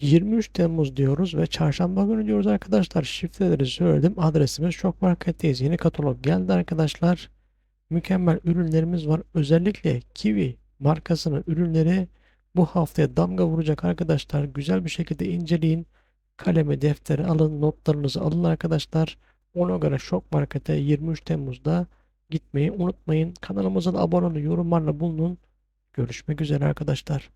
23 Temmuz diyoruz ve çarşamba günü diyoruz arkadaşlar. Şifreleri söyledim. Adresimiz çok marketteyiz. Yeni katalog geldi arkadaşlar. Mükemmel ürünlerimiz var. Özellikle Kiwi markasının ürünleri bu haftaya damga vuracak arkadaşlar. Güzel bir şekilde inceleyin. Kalemi defteri alın, notlarınızı alın arkadaşlar. Ona göre Şok Market'e 23 Temmuz'da gitmeyi unutmayın. Kanalımıza da abone olun, yorumlarla bulunun. Görüşmek üzere arkadaşlar.